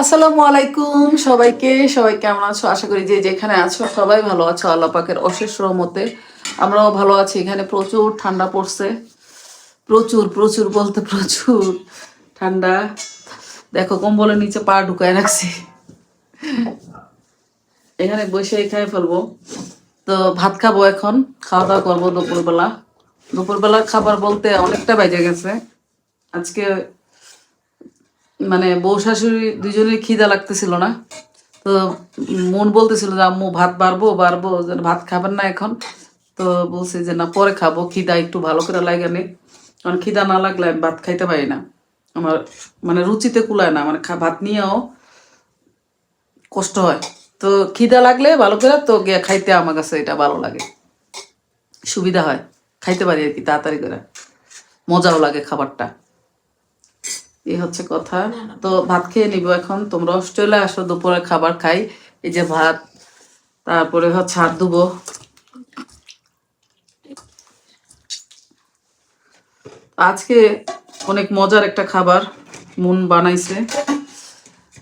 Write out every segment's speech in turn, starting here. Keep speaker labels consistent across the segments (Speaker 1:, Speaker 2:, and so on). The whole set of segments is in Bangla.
Speaker 1: আসসালামু আলাইকুম সবাইকে। সবাই কেমন আছো? আশা করি যে যেখানে আছো সবাই ভালো আছো। আল্লাহ পাকের অশেষ রহমতে আমরাও ভালো আছি। এখানে প্রচুর ঠান্ডা পড়ছে। প্রচুর প্রচুর বলতে প্রচুর ঠান্ডা। দেখো, কম্বলের নিচে পা ঢুকায় রাখছি। এখানে বসে খাই ফেলব। তো ভাত খাব এখন। খাওয়া দাওয়া করব দুপুরবেলা। দুপুরবেলার খাবার বলতে অনেকটা বেজে গেছে। আজকে মানে বউ শাশুড়ি দুজনের খিদা লাগতেছিল না। তো মন বলতেছিল যে, আম্মু, ভাত বাড়বো বাড়বো যে ভাত খাবেন না এখন। তো বলছি যে, না, পরে খাব, খিদা একটু ভালো করে লাগে নি। কারণ খিদা না লাগলে আমি ভাত খাইতে পারি না। আমার মানে রুচিতে কুলায় না মানে ভাত নিয়েও কষ্ট হয়। তো খিদা লাগলে ভালো করে তো গিয়ে খাইতে আমার কাছে এটা ভালো লাগে। সুবিধা হয়, খাইতে পারি আর কি, তাড়াতাড়ি করে। মজাও লাগে খাবারটা। এই হচ্ছে কথা। তো ভাত খেয়ে নিব এখন। তোমরা চলে আসো দুপুরে খাবার খাই। এই যে ভাত, তারপরে হচ্ছে হাত ধুবো। আজকে অনেক মজার একটা খাবার মন বানাইছে।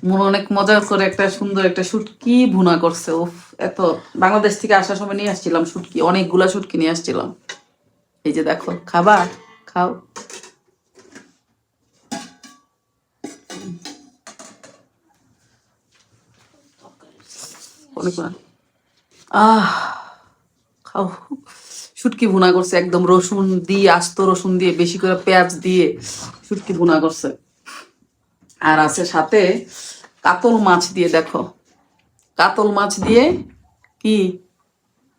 Speaker 1: মন অনেক মজার করে একটা সুন্দর একটা শুটকি ভুনা করছে। উফ, এত বাংলাদেশ থেকে আসার সময় নিয়ে আসছিলাম শুটকি, অনেকগুলা শুটকি নিয়ে আসছিলাম। এই যে দেখো, খাবার, খাও। অনেক না। আহ, খাও। শুটকি ভুনা করছে একদম রসুন দিয়ে, আস্ত রসুন দিয়ে, বেশি করে পেঁয়াজ দিয়ে শুটকি ভুনা করছে। আর আছে সাথে কাতল মাছ দিয়ে, দেখো। কাতল মাছ দিয়ে কি?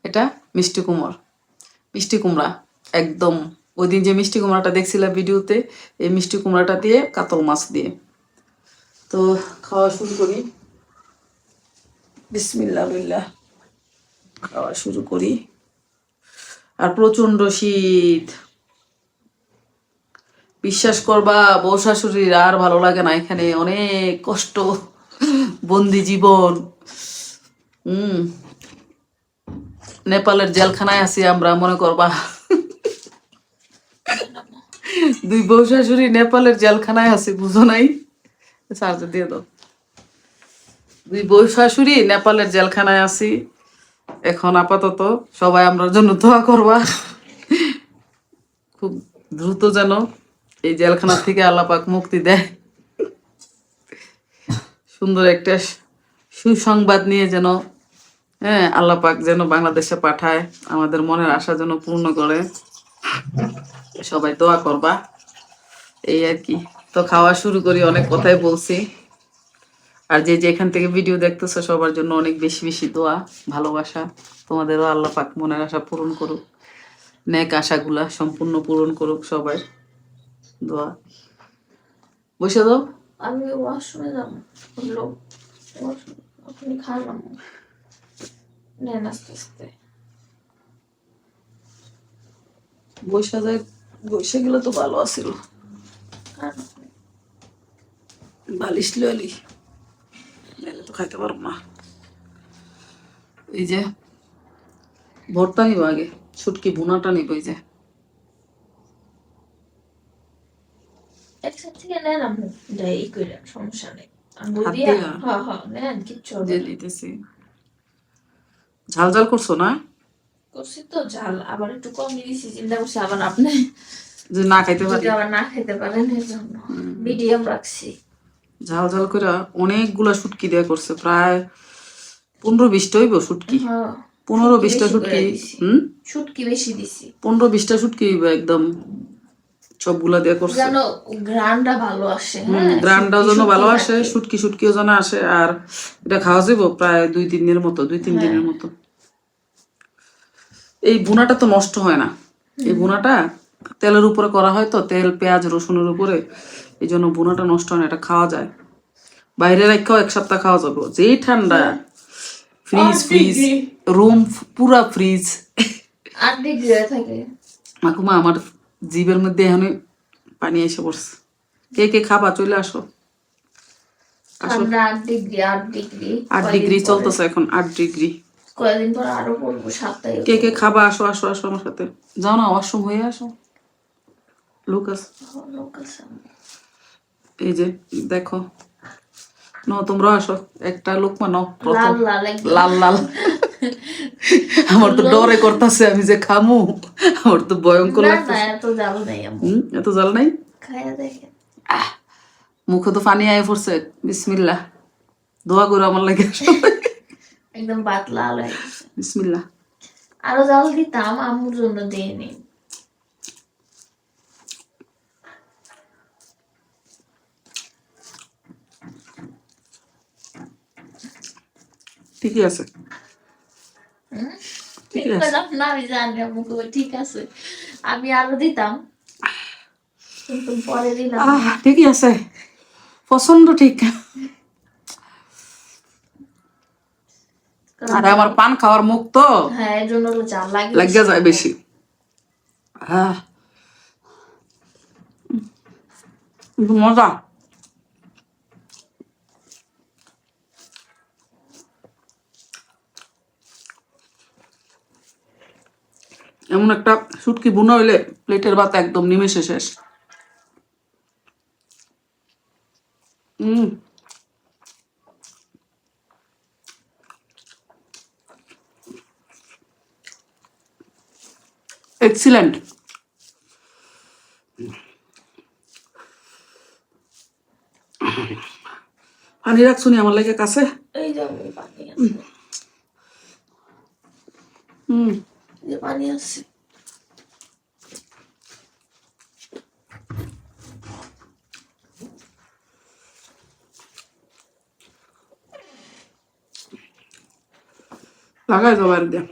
Speaker 1: এটা মিষ্টি কুমড়। মিষ্টি কুমড়া, একদম। ওই দিন যে মিষ্টি কুমড়াটা দেখছিলাম ভিডিওতে, এই মিষ্টি কুমড়াটা দিয়ে কাতল মাছ দিয়ে। তো খাওয়া শুরু করি। বিসমিল্লা বিল্লাহ খাওয়া শুরু করি। আর প্রচণ্ড শীত। বিশ্বাস করবা, বউ শাশুড়ির আর ভালো লাগে না এখানে। অনেক কষ্ট, বন্দি জীবন। হম নেপালের জেলখানায় আছি আমরা, মনে করবা। দুই বউ শাশুড়ি নেপালের জেলখানায় আছি, বুঝো নাই? চার্জার দিয়ে দাও। দুই বউ শাশুড়ি, নেপালের জেলখানায় আছি। এখন আপাতত সবাই আমরার জন্য দোয়া করবা। খুব দ্রুত যেন এই জেলখানা থেকে আল্লাপাক মুক্তি দেয়। সুন্দর একটা সুসংবাদ নিয়ে যেন হ্যাঁ আল্লাপাক যেন বাংলাদেশে পাঠায়, আমাদের মনের আশা যেন পূর্ণ করে। সবাই দোয়া করবা। এই আর কি। তো খাওয়া শুরু করি, অনেক কথাই বলছি। আর যে যেখান থেকে ভিডিও দেখতেছো সবার জন্য অনেক বেশি বেশি দোয়া ভালোবাসা। তোমাদেরও আল্লাহ পাক মনের আশা পূরণ করুক নেক আশাগুলা সম্পূর্ণ পূরণ করুক সবাই। দোয়া। বসে দাও।
Speaker 2: আমি ওয়াশরুমে যাব। বলল আপনি খান নেন আস্তে আস্তে।
Speaker 1: বসে যায়। বসে গেলে তো ভালো আছিল। বালিশ ললি খাইতে পারব না। এই যে ভর্তা নিব আগে ছুটকি ভুনাটা নিব এই যে?
Speaker 2: হ্যাঁ হ্যাঁ
Speaker 1: ঝাল ঝাল করছ না?
Speaker 2: করছি তো ঝাল আবার একটু কম দিয়েছি চিন্তা করছি আবার আপনি
Speaker 1: যে না খাইতে পারি।
Speaker 2: আবার না খেতে পারেন মিডিয়াম রাখছি।
Speaker 1: ঝাল ঝাল করে অনেকগুলা শুটকি দেয়া করছে প্রায় পনেরো বিশটা হইব শুটকি।
Speaker 2: হ্যাঁ
Speaker 1: পনেরো বিশটা শুটকি হুম?
Speaker 2: শুটকি বেশি দিছি।
Speaker 1: পনেরো বিশটা শুটকি হইব একদম সবগুলা দেয়া করছে।
Speaker 2: যেন গ্রানটা ভালো আসে
Speaker 1: হুম
Speaker 2: হ্যাঁ
Speaker 1: গ্রানটাও যেন ভালো আসে শুটকি শুটকিও যেন আসে আর এটা খাওয়া যাব প্রায় দুই তিন দিনের মতো দুই তিন দিনের মতো। এই বুনাটা তো নষ্ট হয় না। এই বুনাটা তেলের উপরে করা হয় তো তেল পেঁয়াজ রসুনের উপরে। এই জন্য বুনাটা নষ্ট হয় না এটা খাওয়া যায়। বাইরে রাখাও এক সপ্তাহ খাওয়া যাবে। যেই ঠান্ডা। ফ্রিজ ফ্রিজ রুম পুরা ফ্রিজ। মাকুমা আমার জিভের মধ্যে এখন পানি এসে পড়ছে। কে কে খাবা চলে আসো।
Speaker 2: আট ডিগ্রি আট ডিগ্রি।
Speaker 1: চলতেছে এখন আট ডিগ্রি।
Speaker 2: কয়েকদিন পর আরও পড়ব সাতটায়
Speaker 1: কে কে খাবা আসো আসো আসো আমার সাথে। যাও না ওয়াশরুম হয়ে আসো। লুকাস এই যে দেখো। ন তোমরা আসো। একটা লোক মানো
Speaker 2: লাল লাল
Speaker 1: লাল লাল। আমার তো ডরে করতেছে আমি যে খামু। আমার তো ভয়ঙ্কর লাগতেছে।
Speaker 2: এত জাল নাই আম্মু
Speaker 1: এত জাল নাই?
Speaker 2: খায়া দেখেন
Speaker 1: মুখে তো পানি আয় পড়ছে। বিসমিল্লা দোয়া করো আমার লাগে।
Speaker 2: একদম গেছে
Speaker 1: বিসমিল্লা
Speaker 2: আরও জাল দিতাম আমুর জন্য দিইনি
Speaker 1: ঠিকই আছে।
Speaker 2: ঠিক
Speaker 1: ঠিক আছে।
Speaker 2: আমি আরও দিতাম কিন্তু পরে দিলাম।
Speaker 1: ঠিকই আছে। পছন্দ ঠিক। আর আমার পান খাওয়ার মুখ তো।
Speaker 2: হ্যাঁ এর জন্য তো জাল লাগে
Speaker 1: যায় বেশি। আহ মজা। এমন একটা শুটকি বুনা হইলে প্লেটের ভাত একদম নিমেষে শেষ। হুম এক্সিলেন্ট পানি রাখছুনি আমার লাগে কাছে। হুম
Speaker 2: যে পানি আছে
Speaker 1: লাগাই দাও বাইরে দিয়ে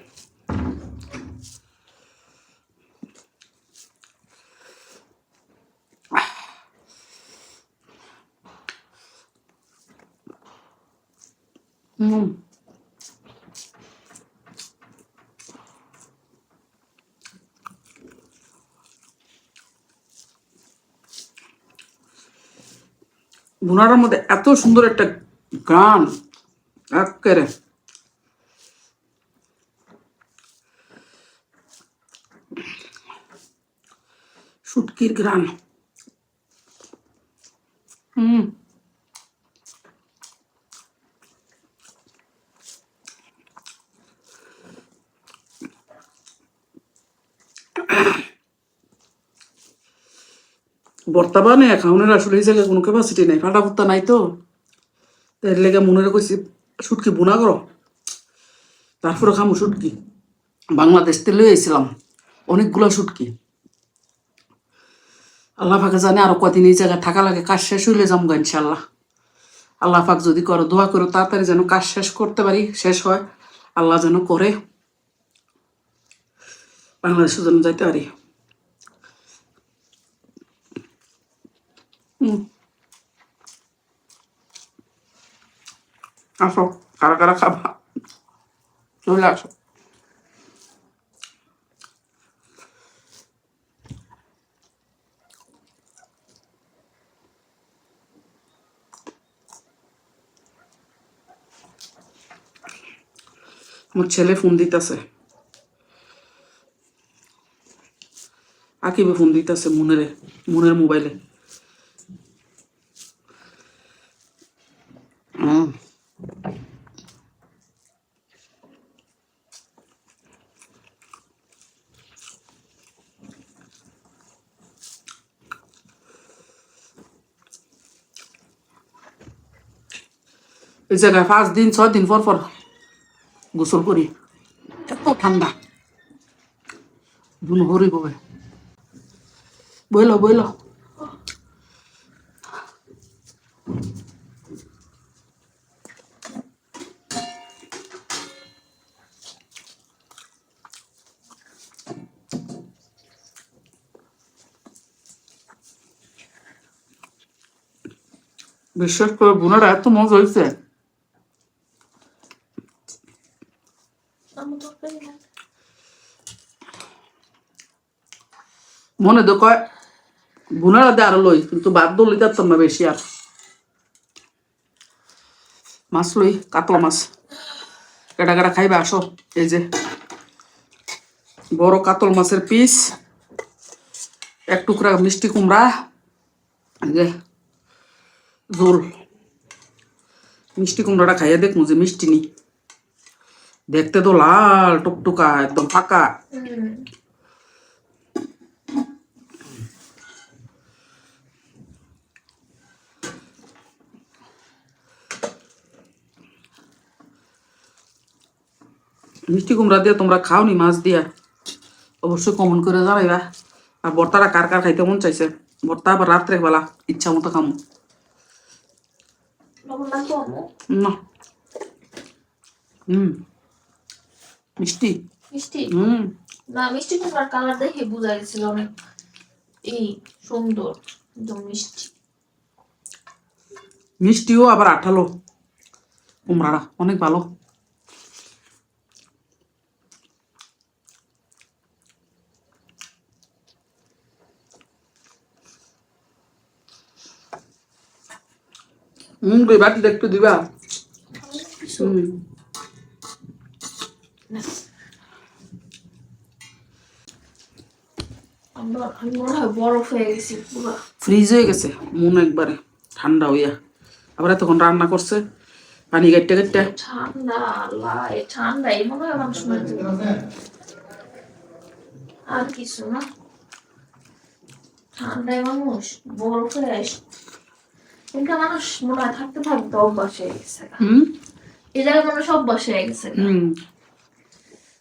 Speaker 1: হুম বুনাটার মধ্যে এত সুন্দর একটা গান একেবারে। শুটকির গ্রান হুম। বর্তমানে খাওনের আসলে এই জায়গায় কোনো ক্যাপাসিটি নাই ফাটা ফুটা নাই তো। তাই লেগে মনে কইছি শুটকি বুনা করো। তারপরে খামু শুটকি বাংলাদেশ লই আইছিলাম, অনেকগুলা শুটকি আল্লাহ পাকে জানে আরও কদিন এই জায়গায় থাকা লাগে, কাজ শেষ হইলে গা ইনশাল্লাহ আল্লাহ পাক যদি করো, দোয়া করো, তাড়াতাড়ি যেন কাজ শেষ করতে পারি, শেষ হয়। আল্লাহ যেন করে। বাংলাদেশে যেন যাইতে পারি। হুম। আসো কারা কারা খাবা চলে আসো আমার ছেলে ফোন দিতেছে আকিবে ফোন দিতেছে মনের মনের মোবাইলে এই জায়গায় পাঁচ দিন ছয় দিন পর পর গোসল করি এত ঠান্ডা দুন হরি ববে বইল বইল বিশ্বাস করে বোনারা এত মজা হয়েছে
Speaker 2: আম্মু তরকারি না
Speaker 1: মনে তো কয় বুনারা দে আরও লই, কিন্তু বাদ দলি যাচ্তাম না বেশি আর। মাছ লই, কাতলা মাছ। কেটা কেটা খাইবে, আসো, এই যে। বড় কাতল মাছের পিস, এক টুকরা মিষ্টি কুমড়া যে, ঝোল। মিষ্টি কুমড়াটা খাইয়ে দেখ যে মিষ্টি নি দেখতে তো লাল, টুকটুকা, একদম ফাঁকা। মিষ্টি কুমড়া দিয়ে তোমরা খাওনি মাছ দিয়া? অবশ্যই কমন করে জানাইবা। আর ভর্তাটা কার কার খাইতে মন চাইছে? ভর্তা আবার রাত্রে বেলা ইচ্ছা মতো খামো। না। হুম। মিষ্টি?
Speaker 2: মিষ্টি?
Speaker 1: হুম।
Speaker 2: না মিষ্টি কুমড়ার কালার দেখে বোঝা গেছিল অনেক এই সুন্দর একদম মিষ্টি।
Speaker 1: মিষ্টিও আবার আঠালো। কুমড়াটা অনেক ভালো। হুম তুই বাটিটা একটু দিবা। হুম। ফ্রিজ হয়ে গেছে মন একবারে ঠান্ডা হইয়া। আবার এতক্ষণ রান্না করছে পানি কাটতে কাটতে।
Speaker 2: ঠান্ডা ঠান্ডা মনে হয় যাবে। আর কিছু না। ঠান্ডায় মানুষ বরফ হয়ে আসে। কিন্তু মানুষ মনে হয় থাকতে থাকতে অভ্যাস হয়ে গেছে জায়গায় মানুষ অভ্যাস হয়ে গেছে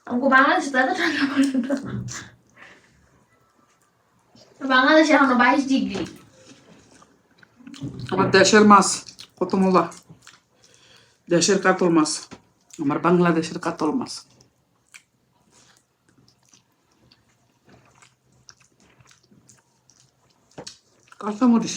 Speaker 2: আমাকে বাংলাদেশে তো এত ঠান্ডা পড়ে বাংলাদেশে এখনও বাইশ ডিগ্রি।
Speaker 1: আমার দেশের মাছ কত মজা দেশের কাতল মাছ। আমার বাংলাদেশের কাতল মাছ। কাঁচামরিচ।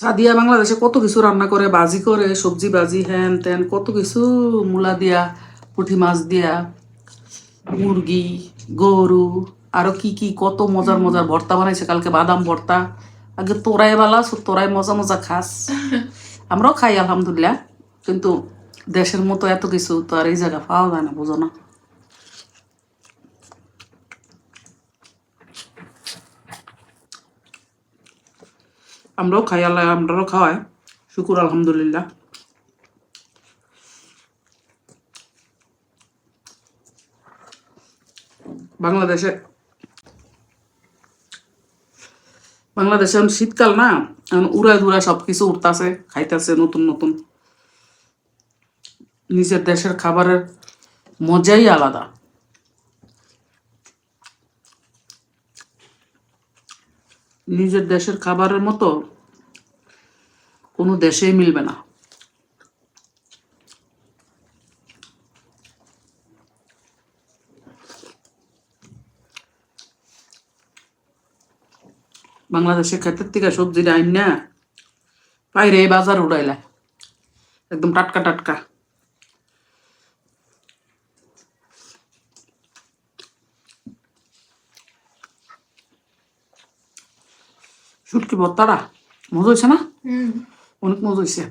Speaker 1: সাদিয়া বাংলাদেশে কত কিছু রান্না করে বাজি করে সবজি বাজি হ্যান ত্যান কত কিছু মূলা দিয়া পুঁটি মাছ দিয়া মুরগি গরু আরও কি কি কত মজার মজার ভর্তা বানাইছে কালকে বাদাম ভর্তা। আগে তোরাই বালা তোরাই মজা মজা খাস। আমরাও খাই আলহামদুলিল্লাহ। কিন্তু দেশের মতো এত কিছু তো আর এই জায়গা পাওয়া যায় না বুঝো না। আমরাও খাই, আল্লাহ আমরাও খাওয়াই শুকুর, আলহামদুলিল্লাহ। বাংলাদেশে বাংলাদেশে এখন শীতকাল না, এখন উড়ায় দুরায় সব কিছু উঠতাছে খাইতেছে নতুন নতুন। নিজের দেশের খাবারের মজাই আলাদা। নিজের দেশের খাবারের মতো কোনো দেশেই মিলবে না। বাংলাদেশের ক্ষেত্রের থেকে সবজি আইন না বাইরে বাজার উড়াইলা। একদম টাটকা টাটকা। শুটকি ভর্তাটা মজা হয়েছে না? অনেক মজা হয়েছে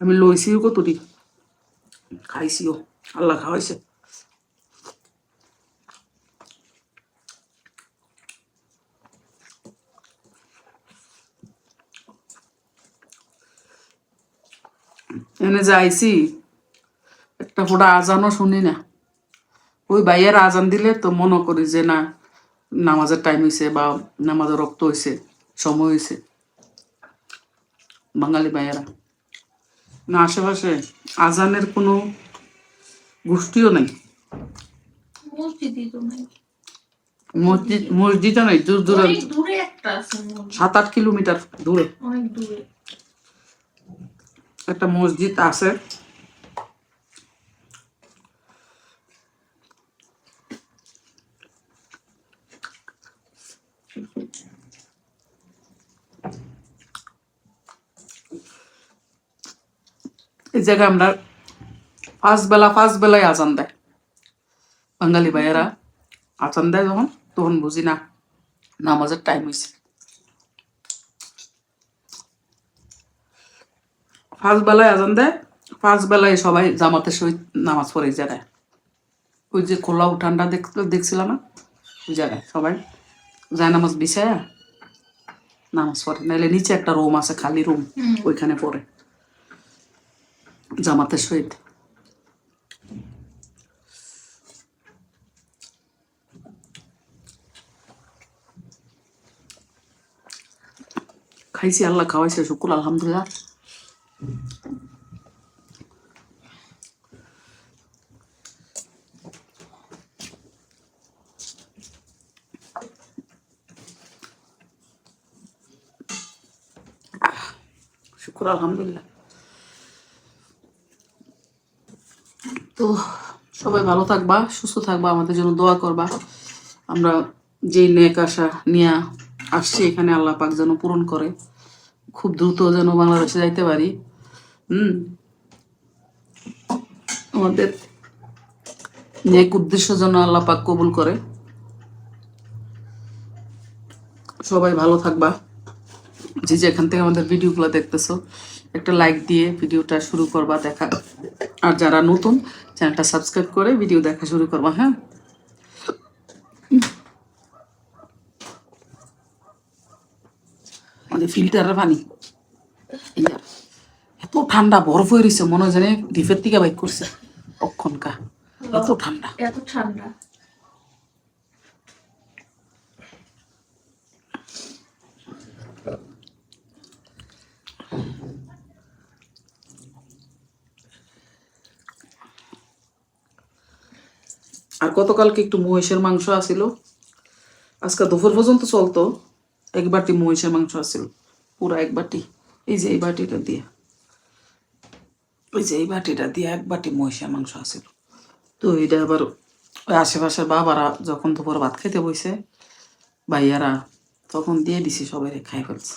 Speaker 1: আমি লইছিও কতটি খাইছিও আল্লাহ খাওয়াইছে এনে যাইছি। একটা ফোটা আজানও শুনি না ওই ভাইয়ের আজান দিলে তো মনে করি যে না নামাজের টাইম হয়েছে বা নামাজের রক্ত হয়েছে সময় হয়েছে বাঙালি ভাইয়েরা। না আশেপাশে আজানের কোনো গোষ্ঠীও নেই? মসজিদ মসজিদও নেই দূর সাত আট কিলোমিটার দূরে। একটা মসজিদ আছে। এই জায়গায় আমরা ফার্স্ট বেলা ফার্স্ট বেলায় আজান দেয়। বাঙালি ভাইয়েরা আজান দেয় যখন তখন বুঝি না নামাজের টাইম হয়েছে বেলায় আজান দেয় পাঁচ বেলায় সবাই জামাতের সহিত নামাজ পড়ে জায়গায়। ওই যে খোলা উঠানটা দেখ দেখছিলাম না? ওই জায়গায় সবাই যায় নামাজ বিছায়া নামাজ পড়ে। নাইলে নিচে একটা রুম আছে খালি রুম ওইখানে পড়ে। জামাতের সহিত খাইছি আল্লাহ খাওয়াইছে শুকুর আলহামদুলিল্লাহ। শুকুর আলহামদুলিল্লাহ। তো সবাই ভালো থাকবা, সুস্থ থাকবা, আমাদের জন্য দোয়া করবা। আমরা যেই নেক আশা নিয়ে আসছি, এখানে আল্লাহ পাক যেন পূরণ করে। খুব দ্রুত যেন বাংলাদেশে যাইতে পারি। হুম? আমাদের নেক উদ্দেশ্য যেন আল্লাহ পাক কবুল করে। সবাই ভালো থাকবা। যে যেখান থেকে আমাদের ভিডিওগুলো দেখতেছো, একটা লাইক দিয়ে ভিডিওটা শুরু করবা, দেখা। আর যারা নতুন চ্যানেলটা সাবস্ক্রাইব করে ভিডিও দেখা শুরু করব হ্যাঁ? আমাদের ফিল্টারের পানি। এত ঠান্ডা বরফ হয়ে রয়েছে মনে হয় জানে ডিফের থেকে বাইক করছে। অক্ষণকা, এত ঠান্ডা।
Speaker 2: এত ঠান্ডা।
Speaker 1: গতকালকে একটু মহিষের মাংস আসিল আজকে দুপুর পর্যন্ত চলতো। এক বাটি মহিষের মাংস আসিল পুরা এক বাটি। এই যে এই বাটিটা দিয়ে। ওই যে এই বাটিটা দিয়ে এক বাটি মহিষের মাংস আসিল তো এটা আবার ওই আশেপাশের বাবারা যখন দুপুর ভাত খেতে বইছে, ভাইয়ারা তখন দিয়ে দিছি সবাই খাই ফেলছে।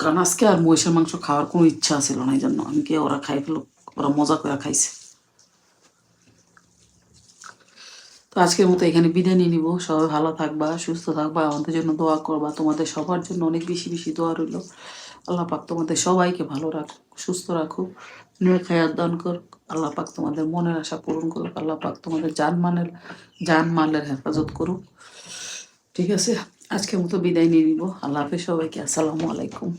Speaker 1: কারণ আজকে আর মহিষের মাংস খাওয়ার কোনো ইচ্ছা ছিল না, এই জন্য আমি কে ওরা খাই ফেলো ওরা মজা করে খাইছে। তো আজকের মতো এখানে বিদায় নিয়ে নিব। সবাই ভালো থাকবা, সুস্থ থাকবা, আমাদের জন্য দোয়া করবা। তোমাদের সবার জন্য অনেক বেশি বেশি দোয়া রইল। আল্লাহ পাক তোমাদের সবাইকে ভালো রাখ, সুস্থ রাখুক খায়াত দান কর আল্লাহ পাক তোমাদের মনের আশা পূরণ করুক। আল্লাহ পাক তোমাদের জানমানের জানমালের হেফাজত করুক। ঠিক আছে? আজকের মতো বিদায় নিয়ে নিব। আল্লাহ হাফেজ সবাইকে। আসসালামু আলাইকুম।